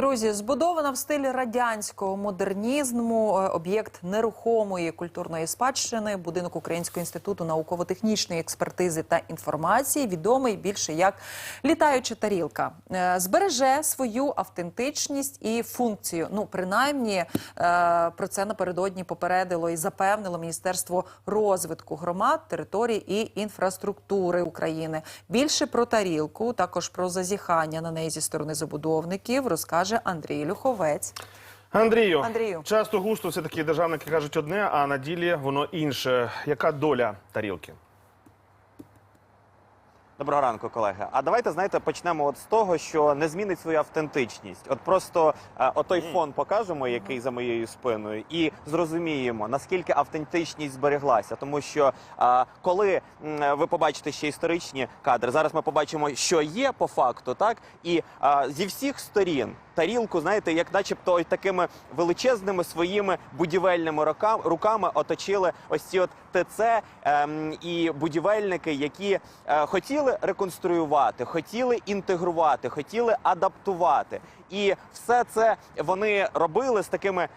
Друзі, збудована в стилі радянського модернізму е, об'єкт нерухомої культурної спадщини, будинок Українського інституту науково-технічної експертизи та інформації, відомий більше як літаюча тарілка, Е, збереже свою автентичність і функцію. Ну, принаймні, е, про це напередодні попередило і запевнило Міністерство розвитку громад, територій і інфраструктури України. Більше про тарілку, також про зазіхання на неї зі сторони забудовників, розкаже Андрій Люховець. Андрію, Андрію. часто густо все таки державники кажуть одне, а на ділі воно інше. Яка доля тарілки? Доброго ранку, колеги. А давайте знаєте, почнемо от з того, що не змінить свою автентичність. От просто е, отой фон покажемо, який за моєю спиною, і зрозуміємо наскільки автентичність збереглася. Тому що е, коли м, ви побачите ще історичні кадри, зараз ми побачимо, що є по факту, так і е, зі всіх сторін. Тарілку, знаєте, як начебто ось такими величезними своїми будівельними руками, руками оточили ось ці от ТЦ ем, і будівельники, які е, хотіли реконструювати, хотіли інтегрувати, хотіли адаптувати. І все це вони робили з такими.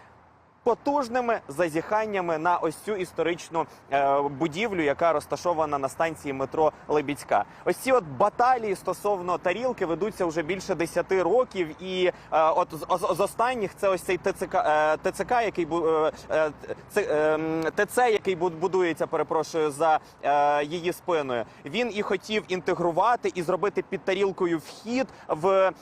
Потужними зазіханнями на ось цю історичну е, будівлю, яка розташована на станції метро Лебідська. Ось ці от баталії стосовно тарілки ведуться вже більше 10 років. І е, от з, останніх це ось цей ТЦК, е, ТЦК, який ТЦ, який бу- будується, перепрошую, за її спиною. Він і хотів інтегрувати і зробити під тарілкою вхід в,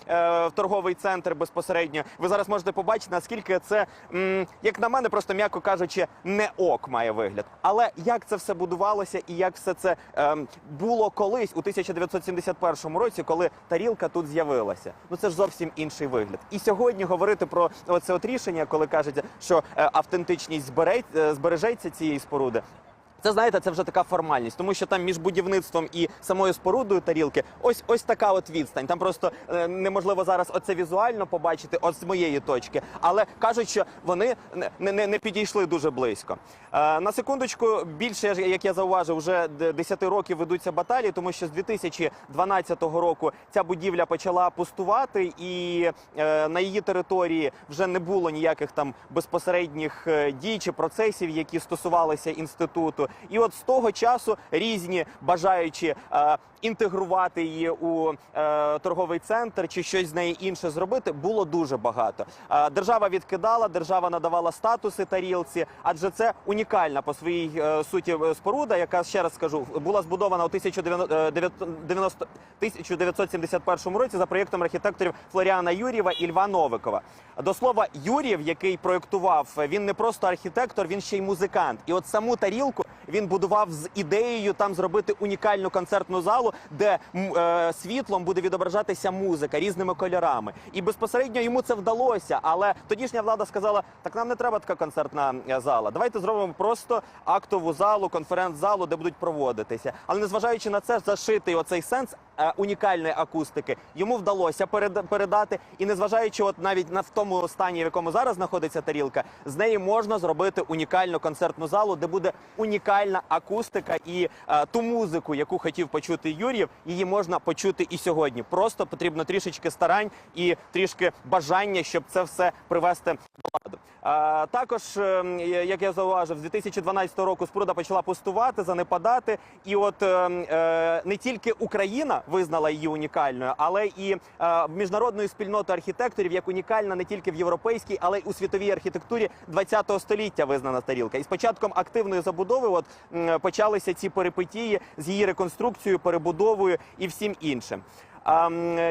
торговий центр безпосередньо. Ви зараз можете побачити, наскільки це, м, як на мене, просто м'яко кажучи, не ок має вигляд. Але як це все будувалося і як все це ем, було колись у 1971 році, коли тарілка тут з'явилася. Ну це ж зовсім інший вигляд. І сьогодні говорити про оце от рішення, коли кажуть, що е, автентичність е, збережеться цієї споруди. Це знаєте, це вже така формальність, тому що там між будівництвом і самою спорудою тарілки ось ось така от відстань. Там просто е, неможливо зараз оце візуально побачити, от з моєї точки. Але кажуть, що вони не, не, не підійшли дуже близько. Е, на секундочку, більше як я зауважив, вже д- 10 років ведуться баталії, тому що з 2012 року ця будівля почала пустувати, і е, на її території вже не було ніяких там безпосередніх е, дій чи процесів, які стосувалися інституту. І от з того часу різні бажаючі е, інтегрувати її у е, торговий центр чи щось з неї інше зробити, було дуже багато. Е, держава відкидала, держава надавала статуси тарілці, адже це унікальна по своїй е, суті е, споруда, яка ще раз скажу, була збудована у 1990 1971 році за проєктом архітекторів Флоріана Юрєва і Льва Новикова. До слова, Юрєв, який проєктував, він не просто архітектор, він ще й музикант. І от саму тарілку він будував з ідеєю там зробити унікальну концертну залу, де е, світлом буде відображатися музика різними кольорами. І безпосередньо йому це вдалося. Але тодішня влада сказала: так нам не треба така концертна е, зала. Давайте зробимо просто актову залу, конференц-залу, де будуть проводитися. Але незважаючи на це, зашитий оцей сенс унікальної акустики йому вдалося перед- передати. І незважаючи, от навіть на в тому стані, в якому зараз знаходиться тарілка, з неї можна зробити унікальну концертну залу, де буде унікальна акустика і е, ту музику, яку хотів почути Юрів, її можна почути і сьогодні. Просто потрібно трішечки старань і трішки бажання, щоб це все привести до ладу. Е, також, е, як я зауважив, з 2012 року споруда почала пустувати, занепадати. І от е, е, не тільки Україна визнала її унікальною, але і е, міжнародною спільнотою архітекторів як унікальна не тільки в європейській, але й у світовій архітектурі ХХ століття визнана тарілка. І з початком активної забудови, от почалися ці перипетії з її реконструкцією, перебудовою і всім іншим.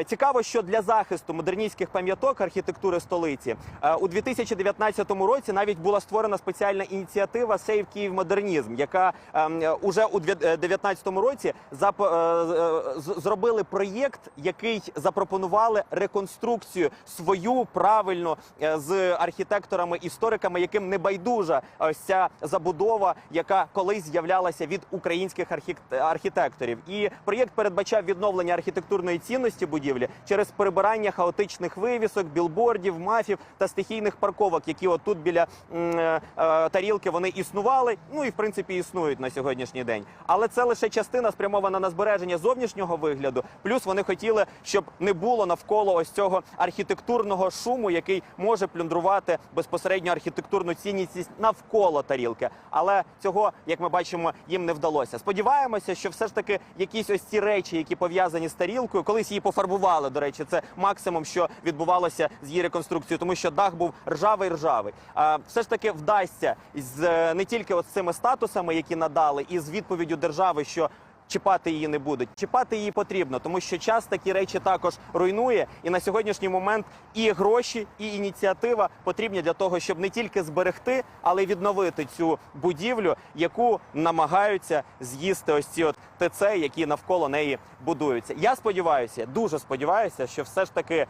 Цікаво, що для захисту модерністських пам'яток архітектури столиці е, у 2019 році навіть була створена спеціальна ініціатива Сейв Київ Модернізм, яка ем, е, уже у 2019 році зап- е, е, з- зробили проєкт, який запропонували реконструкцію свою правильно е, з архітекторами, істориками, яким не байдужа ось ця забудова, яка колись з'являлася від українських архітекторів. І проєкт передбачав відновлення архітектурної цінності будівлі через прибирання хаотичних вивісок, білбордів, мафів та стихійних парковок, які отут біля е, е, тарілки вони існували. Ну і в принципі існують на сьогоднішній день. Але це лише частина спрямована на збереження зовнішнього вигляду. Плюс вони хотіли, щоб не було навколо ось цього архітектурного шуму, який може плюндрувати безпосередньо архітектурну цінність навколо тарілки. Але цього, як ми бачимо, їм не вдалося. Сподіваємося, що все ж таки якісь ось ці речі, які пов'язані з тарілкою, колись її пофарбували. До речі, це максимум, що відбувалося з її реконструкцією, тому що дах був ржавий ржавий. А все ж таки вдасться з е, не тільки от цими статусами, які надали, і з відповіддю держави, що чіпати її не будуть. Чіпати її потрібно, тому що час такі речі також руйнує. І на сьогоднішній момент і гроші, і ініціатива потрібні для того, щоб не тільки зберегти, але й відновити цю будівлю, яку намагаються з'їсти ось ці от ТЦ, які навколо неї будуються. Я сподіваюся, дуже сподіваюся, що все ж таки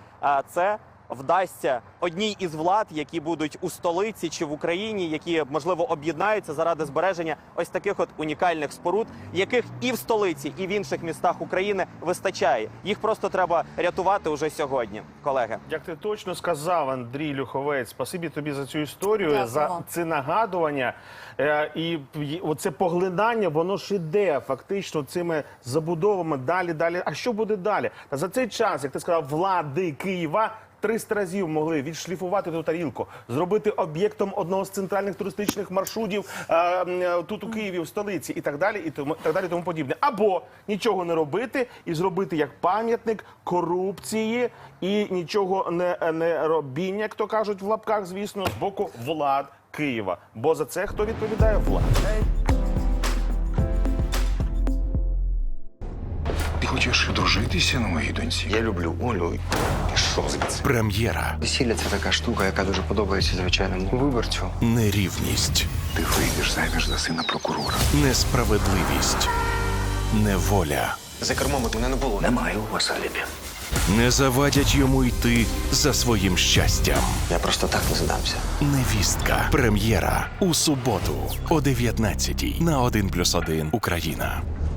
це вдасться одній із влад, які будуть у столиці чи в Україні, які можливо об'єднаються заради збереження ось таких от унікальних споруд, яких і в столиці, і в інших містах України вистачає. Їх просто треба рятувати уже сьогодні, колеги. Як ти точно сказав, Андрій Люховець, спасибі тобі за цю історію, Дякую за це нагадування. Е, і оце поглинання, воно ж іде фактично цими забудовами далі, далі. А що буде далі? Та за цей час, як ти сказав, влади Києва. 300 разів могли відшліфувати ту тарілку, зробити об'єктом одного з центральних туристичних маршрутів е, е, тут у Києві, в столиці, і так далі, і тому так далі, тому подібне. Або нічого не робити і зробити як пам'ятник корупції і нічого не, не робіння, як то кажуть в лапках, звісно, з боку влад Києва. Бо за це хто відповідає влада. Одружитися на моїй доньці? Я люблю Олю. Пішов звідси. Прем'єра, Весілля це така штука, яка дуже подобається звичайному виборцю. нерівність, Ти вийдеш заміж за сина прокурора. несправедливість, неволя За кермом мене не було. Немає у вас алібі. не завадять йому йти за своїм щастям. Я просто так не здамся. Невістка. Прем'єра у суботу о 19 на 1+,1 Україна.